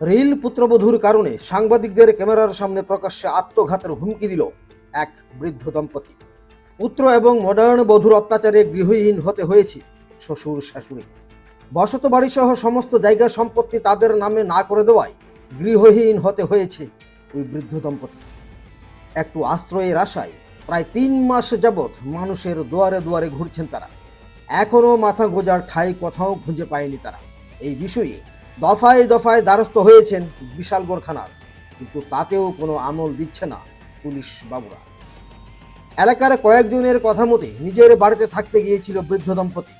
Reel পুত্রবধূর কারণে সাংবাদিকদের ক্যামেরার সামনে প্রকাশ্যে আত্মঘাতের হুমকি দিল এক বৃদ্ধ দম্পতি। পুত্র এবং মডার্ন বধূর অত্যাচারে গৃহহীন হতে হয়েছে শ্বশুর শাশুড়িকে বসত বাড়িসহ সমস্ত জায়গা সম্পত্তি তাদের নামে না করে দেওয়ায় গৃহহীন হতে হয়েছে ওই বৃদ্ধ দম্পতি। একটু আশ্রয়ের আশায় প্রায় তিন মাস যাবৎ মানুষের দুয়ারে দুয়ারে ঘুরছেন তারা। এখনও মাথা গোজার ঠাই কোথাও খুঁজে পায়নি তারা। এই বিষয়ে দফায় দফায় দ্বারস্থ হয়েছেন বিশালগড় থানার, কিন্তু তাতেও কোনো আমল দিচ্ছে না পুলিশ বাবুরা। এলাকার কয়েকজনের কথা মতে, নিজের বাড়িতে থাকতে গিয়েছিল বৃদ্ধ দম্পতি।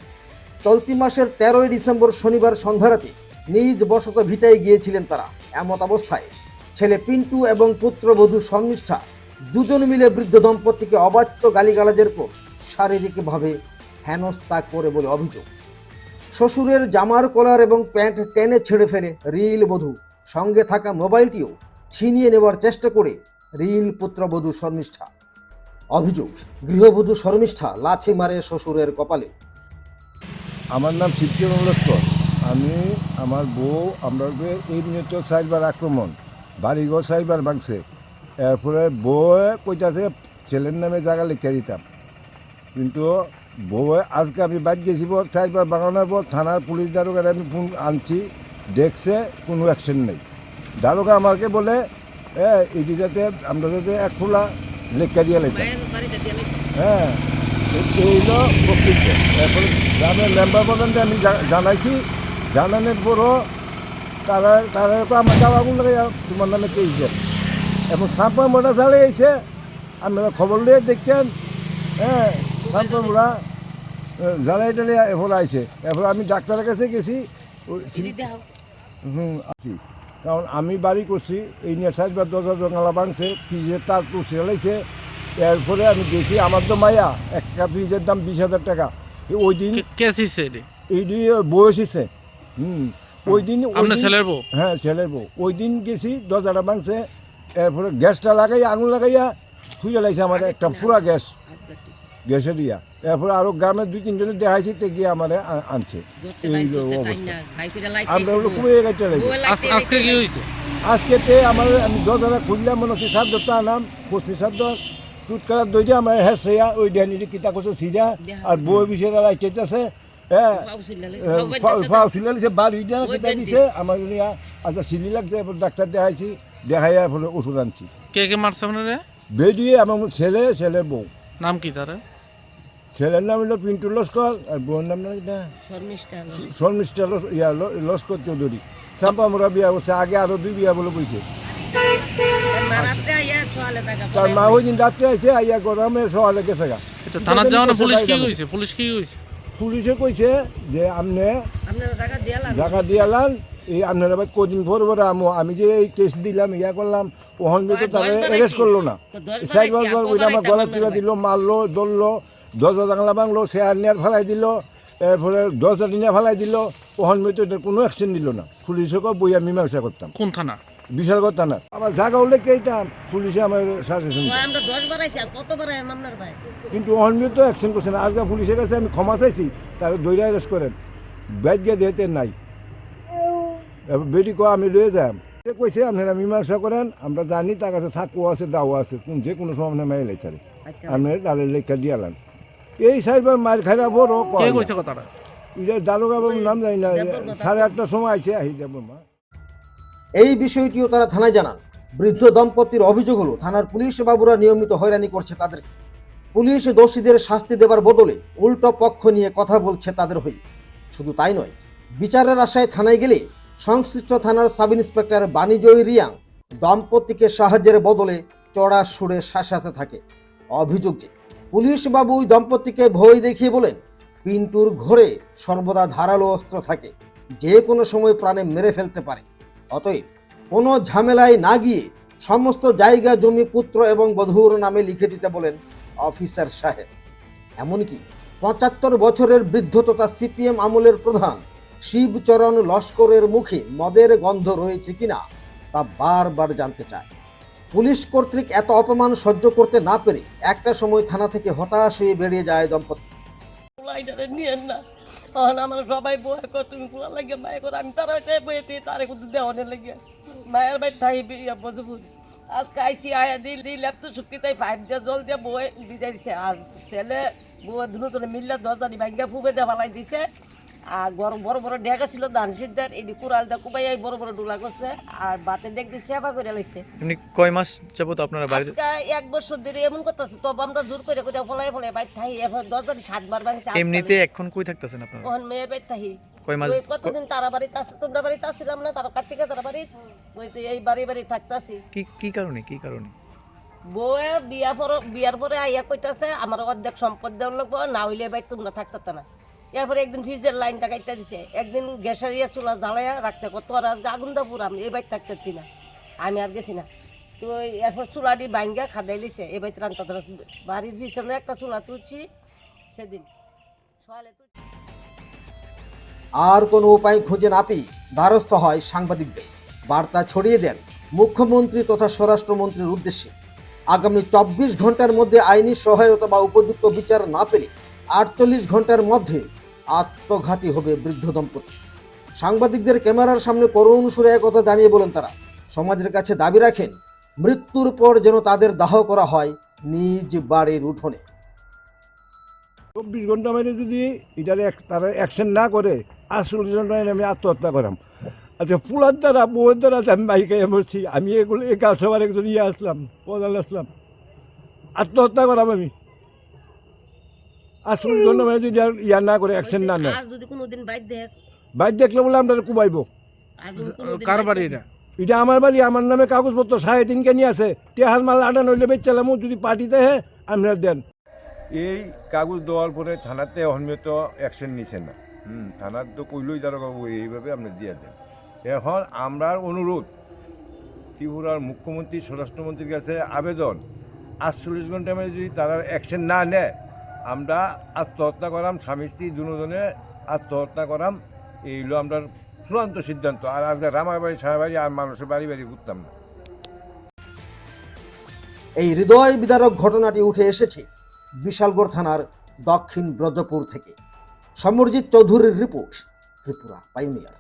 চলতি মাসের তেরোই ডিসেম্বর শনিবার সন্ধ্যারাতে নিজ বসত ভিটায় গিয়েছিলেন তারা। এমত অবস্থায় ছেলে পিন্টু এবং পুত্রবধূ শর্মিষ্ঠা দুজন মিলে বৃদ্ধ দম্পতিকে অবাচ্য গালিগালাজের পর শারীরিকভাবে হেনস্থা করে বলে অভিযোগ। শ্বশুরের জামার কলার এবং প্যান্ট টেনে ছেড়ে ফেলে রিল বধূ। সঙ্গে থাকা মোবাইলটিও ছিনিয়ে নেওয়ার চেষ্টা করে রিল পুত্রবধূ শর্মিষ্ঠা। অভিযোগ, গৃহবধূ শর্মিষ্ঠা লাথি মারে শ্বশুরের কপালে। আমার নাম শিবচরণ লস্কর আমি, আমার বউ, আমরা এই মিনিট সাইবার আক্রমণ, বাড়িঘর সাইবার ভাঙছে, এরপরে বউ কইতাছে, ছেলের নামে জায়গা লিখে দিতাম। কিন্তু বউ আজকে আমি বাদ গেছি পর সাইবার বাগানোর পর থানার পুলিশ দারোগার আমি ফোন আনছি দেখছে কোনো অ্যাকশন নেই। দারোগা আমাকে বলে এ এটি যাতে আমরা যাতে এক খোলা লেখা দিয়ে লেখা। হ্যাঁ এই হলো প্রকৃত এখন গ্রামের মেম্বার পর্যন্ত আমি জানাইছি। জানানোর পরও তারা তারা তো আমার যাওয়া কোন লাগে তোমার নামে কেস দেন এখন সাম্পা মোটা চালে এসে আপনারা খবর নিয়ে দেখতেন। হ্যাঁ সাম্পা মোড়া জানাই টালে এরপর আইছে। এরপর আমি ডাক্তারের কাছে গেছি হুম আছি। কারণ আমি বাড়ি করছি এই নিয়ে সাইড বা দরজা জঙ্গালা ভাঙছে ফ্রিজের তার তুলসি চালাইছে এরপরে আমি দেখি আমার তো মায়া একটা ফ্রিজের দাম বিশ হাজার টাকা। ওই দিন এই দিয়ে বয়স এসে হুম ওই দিন ছেলের বউ? হ্যাঁ ছেলের বউ। ওই দিন গেছি দরজাটা ভাঙছে। এরপরে গ্যাসটা লাগাইয়া আগুন লাগাইয়া খুঁজে লাগছে আমার একটা পুরা গ্যাস। গ্যাসে দিয়া। এরপরে আরও গ্রামের দুই তিনজনে দেখাইছি তে গিয়ে আমার আনছে। আমরা হলো গেছে আজকে কি হয়েছে আজকে তে আমার আমি দরজাটা খুললাম মনে হচ্ছে সাদ্দটা আনাম পশ্চিম সাদ্দ টুটকার দইটা আমার হ্যাঁ সেয়া ওই ড্যানিটি কিতা করছে সিজা আর বই বিষয়ে তারা চাইতেছে হ্যাঁ। ফাও সিলালিছে বার হইতে কিতা দিছে আমার আচ্ছা সিলি লাগছে। এরপর ডাক্তার দেখাইছি দেখাইয়া এরপরে ওষুধ আনছি। কে কে মারছে আপনারে? বেরিয়ে আমার ছেলে ছেলের বউ। নাম কি তার? ছেলের নাম হলো পিন্টু লস্কর আর বউর নাম না এটা? শর্মিষ্ঠা ইয়া লস্কর চৌধুরী। চাম্পা মোরা বিয়া করছে আগে আরও দুই বিয়া বলে কইছে। তার মা ওই দিন রাত্রে আইছে আইয়া গরমে সকালে গেছে গা। আচ্ছা থানার যাওয়া না কোথায় পুলিশ কি পুলিশ কি হয়েছে পুলিশে কইছে যে আপনি জায়গা দিয়ালান এই আপনার আবার কদিন পর পরে আমি যে এই কেস দিলাম ইয়া করলাম ওখান থেকে তারা অ্যারেস্ট করল না। সাইড বার বার ওইটা আমার গলা চিরা দিল মারলো দললো দরজা জানলা ভাঙলো সে আনিয়ার ফেলাই দিল এরপরে দরজা টিনিয়া ফেলাই দিল ওখান মধ্যে কোনো অ্যাকশন নিল না। পুলিশকে বইয়া মীমাংসা করতাম। কোন থানা? বিশাল কথা না আমার জায়গা হলে কেইতাম পুলিশে আমার শাসন আমরা দশ বার আইছি আর কত বার আইম আপনার ভাই? কিন্তু অন্য তো অ্যাকশন করছে না। আজকে পুলিশের কাছে আমি ক্ষমা চাইছি তার দৈরা অ্যারেস্ট করেন। গিয়ে দিতে নাই। বেটি কো আমি লয়ে যাম। সে কইছে আপনারা মীমাংসা করেন আমরা জানি তার কাছে সাকু আছে দাও আছে কোন যে কোনো সময় আপনি মাই লাইছারে আচ্ছা। আপনার তাহলে লেখা দিয়ালাম এই সাইবার মার খাইলা বড় কে কইছে কথাটা? এটা দারোগা বাবুর নাম জানি না সাড়ে আটটার সময় আইছে আহি দেব মা। এই বিষয়টিও তারা থানায় জানান। বৃদ্ধ দম্পতির অভিযোগ হলো থানার পুলিশ বাবুরা নিয়মিত হয়রানি করছে তাদেরকে। পুলিশ দোষীদের শাস্তি দেবার বদলে উল্টো পক্ষ নিয়ে কথা বলছে তাদের হয়ে। শুধু তাই নয়, বিচারের আশায় থানায় গেলে সংশ্লিষ্ট থানার সাব ইন্সপেক্টর বাণিজয় রিয়াং দম্পতিকে সাহায্যের বদলে চড়া সুরে শাসাতে থাকে। অভিযোগ যে পুলিশ বাবু দম্পতিকে ভয় দেখিয়ে বলেন, পিন্টুর ঘরে সর্বদা ধারালো অস্ত্র থাকে, যে কোনো সময় প্রাণে মেরে ফেলতে পারে। অতএব কোনো ঝামেলায় না গিয়ে সমস্ত জায়গা, জমি, পুত্র এবং বধূর নামে লিখে দিতে বলেন অফিসার সাহেব। এমনকি পঁচাত্তর বছরের বৃদ্ধ তথা সিপিএম আমলের প্রধান। শিবচরণ লস্করের মুখে মদের গন্ধ রয়েছে কিনা তা বারবার জানতে চায়। পুলিশ কর্তৃক এত অপমান সহ্য করতে না পেরে একটা সময় থানা থেকে হতাশ হয়ে বেরিয়ে যায় দম্পতি। সবাই বয় কর, তুমি করে, আমি আজকে আইসি আয়া দিল দিল এত শুক্তি তাই পাইপ দিয়ে জল দিয়ে বয়ে, বিজাইছে। আর ছেলে বউ ধুনো ধরে মিললে দরজানি ভাঙ্গা ফুবে দিয়ে ফালাই দিছে। আর বড় বড় বড় ডেকা ছিল ধান সিদ্ধার এটি কুড়াল দিয়ে কুবাই বড় বড় ডুলা করছে আর বাতের ডেক সেবা করে লাইছে। এমনি কয় মাস যাবত আপনারা বাড়িতে আজকে এক বছর ধরে এমন করতেছে তবে আমরা জোর করে করে ফলাই ফলাই বাইর থাই এবার দরজানি সাতবার ভাঙছে এমনিতে এখন কই থাকতেছেন আপনারা? ওহন মেয়ের বাড়ি থাকি কয় মাস কতদিন তারা বাড়িতে আসলে তোমরা বাড়িতে আসছিলাম না তারা কার্তিকে তারা বাড়ি ওই তো এই বাড়ি বাড়ি থাকতাছি। কি কি কারণে কি কারণে? বউয়ে বিয়া পর বিয়ার পরে আইয়া কইতাছে আমার অর্ধেক সম্পদ দেওয়ার লাগবো, না হইলে ভাই তোমরা থাকতে না। এরপরে একদিন ফ্রিজের লাইনটা কাটতে দিছে। একদিন গ্যাসের ইয়ে চুলা জ্বালাইয়া রাখছে, কত আজকে আগুন দা পুরাম এই বাইর থাকতে না, আমি আর গেছি না। তো এরপর চুলাটি ভাঙ্গা খাদাই লিছে এই বাইতে রান্তা বাড়ির পিছনে একটা চুলা তুলছি, সেদিন আর কোনো উপায় খুঁজে না পেয়ে দ্বারস্থ হয় সাংবাদিকদের। বার্তা ছড়িয়ে দেন মুখ্যমন্ত্রী তথা স্বরাষ্ট্রমন্ত্রীর উদ্দেশ্যে। আগামী চব্বিশ ঘণ্টার মধ্যে আইনি সহায়তা বা উপযুক্ত বিচার না পেলে আটচল্লিশ ঘণ্টার মধ্যে আত্মঘাতী হবে বৃদ্ধ দম্পতি। সাংবাদিকদের ক্যামেরার সামনে করুণ সুরে কথা জানিয়ে বলেন তারা। সমাজের কাছে দাবি রাখেন, মৃত্যুর পর যেন তাদের দাহ করা হয় নিজ বাড়ির উঠোনে। চব্বিশ ঘণ্টা মানে যদি এটার তারা অ্যাকশন না করে, আটচল্লিশ ঘণ্টা মানে আমি আত্মহত্যা করাম। আচ্ছা ফুলার দ্বারা বউয়ের দ্বারা আমি বাইকে মরছি আমি এগুলো এই কাজ সবার একজন ইয়ে আসলাম প্রধান আসলাম। আত্মহত্যা করাম আমি। আটচল্লিশ ঘণ্টা মানে যদি ইয়া না করে অ্যাকশন না নেয়। আর যদি কোনোদিন বাইক দেখ বাইক দেখলে বলে আমরা কুবাইব। কার বাড়ি এটা? এটা আমার বাড়ি আমার নামে কাগজপত্র সাড়ে তিনকে নিয়ে আছে টেহার মাল আটা নইলে বেচালাম যদি পার্টিতে হে আপনার দেন। এই কাগজ দেওয়ার পরে থানাতে অনিয়মিত অ্যাকশন নিছে না। হুম থানার তো কইলই তারা এইভাবে আপনি দিয়ে দেন। এখন আমরার অনুরোধ, ত্রিপুরার মুখ্যমন্ত্রী, স্বরাষ্ট্রমন্ত্রীর কাছে আবেদন। আটচল্লিশ ঘণ্টার মধ্যে যদি তারা অ্যাকশন না নেয়, আমরা আত্মহত্যা করাম, স্বামী স্ত্রী দুজনে আত্মহত্যা করাম। এই হলো আমরা চূড়ান্ত সিদ্ধান্ত। আর আজকে রামার বাড়ি সারা বাড়ি আর মানুষের বাড়ি বাড়ি ঘুরতাম না। এই হৃদয় বিদারক ঘটনাটি উঠে এসেছে বিশালগড় থানার দক্ষিণ ব্রজপুর থেকে। সমরজিৎ চৌধুরীর রিপোর্ট, ত্রিপুরা পাইনিয়ার